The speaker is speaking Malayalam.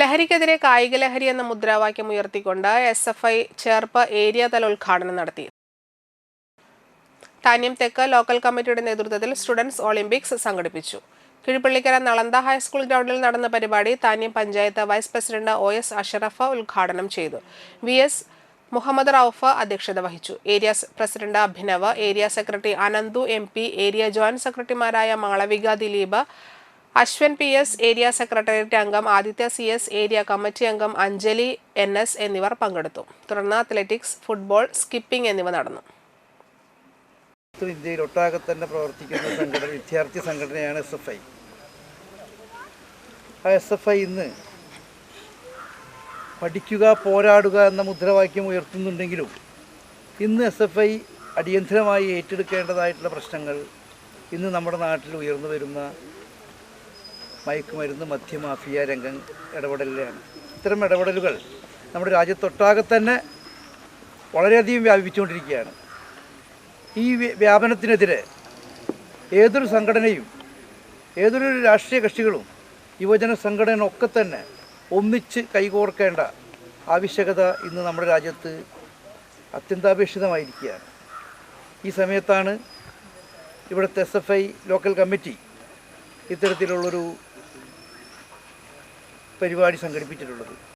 ലഹരിക്കെതിരെ കായിക ലഹരി എന്ന മുദ്രാവാക്യം ഉയർത്തിക്കൊണ്ട് S F I Cherpu area തല ഉദ്ഘാടനം നടത്തി. താന്യം തെക്ക് ലോക്കൽ കമ്മിറ്റിയുടെ നേതൃത്വത്തിൽ സ്റ്റുഡൻസ് ഒളിമ്പിക്സ് സംഘടിപ്പിച്ചു. കിഴിപ്പള്ളിക്കര നളന്ത ഹൈസ്കൂൾ ഗ്രൗണ്ടിൽ നടന്ന പരിപാടി Thanniyam panchayat vice president O S Ashraf ഉദ്ഘാടനം ചെയ്തു. വി എസ് മുഹമ്മദ് റൌഫ് അധ്യക്ഷത വഹിച്ചു. Area president Abhinav area secretary Ananthu M area joint സെക്രട്ടറിമാരായ Malavika Dileep Ashwan P S area secretariat അംഗം Aditya C S area committee അംഗം അഞ്ജലി എൻ എസ് എന്നിവർ പങ്കെടുത്തു. തുടർന്ന് അത്ലറ്റിക്സ് ഫുട്ബോൾ സ്കിപ്പിംഗ് എന്നിവ നടന്നു. ഇന്ത്യയിൽ ഒട്ടാകെ തന്നെ പ്രവർത്തിക്കുന്ന സംഘടന വിദ്യാർത്ഥി സംഘടനയാണ് എസ് എഫ് ഐ. ആ എസ് എഫ് ഐ ഇന്ന് പഠിക്കുക പോരാടുക എന്ന മുദ്രാവാക്യം ഉയർത്തുന്നുണ്ടെങ്കിലും ഇന്ന് എസ് എഫ് ഐ അടിയന്തരമായി ഏറ്റെടുക്കേണ്ടതായിട്ടുള്ള പ്രശ്നങ്ങൾ ഇന്ന് നമ്മുടെ നാട്ടിൽ ഉയർന്നു വരുന്ന മയക്കുമരുന്ന് മദ്യമാഫിയ രംഗം ഇടപെടലിലാണ്. ഇത്തരം ഇടപെടലുകൾ നമ്മുടെ രാജ്യത്തൊട്ടാകെ തന്നെ വളരെയധികം വ്യാപിച്ചുകൊണ്ടിരിക്കുകയാണ് ഈ വ്യാപനത്തിനെതിരെ ഏതൊരു സംഘടനയും ഏതൊരു രാഷ്ട്രീയ കക്ഷികളും യുവജന സംഘടനയൊക്കെ തന്നെ ഒന്നിച്ച് കൈകോർക്കേണ്ട ആവശ്യകത ഇന്ന് നമ്മുടെ രാജ്യത്ത് അത്യന്താപേക്ഷിതമായിരിക്കുകയാണ്. ഈ സമയത്താണ് ഇവിടുത്തെ S F I local committee ഇത്തരത്തിലുള്ളൊരു പരിപാടി സംഘടിപ്പിച്ചിട്ടുള്ളത്.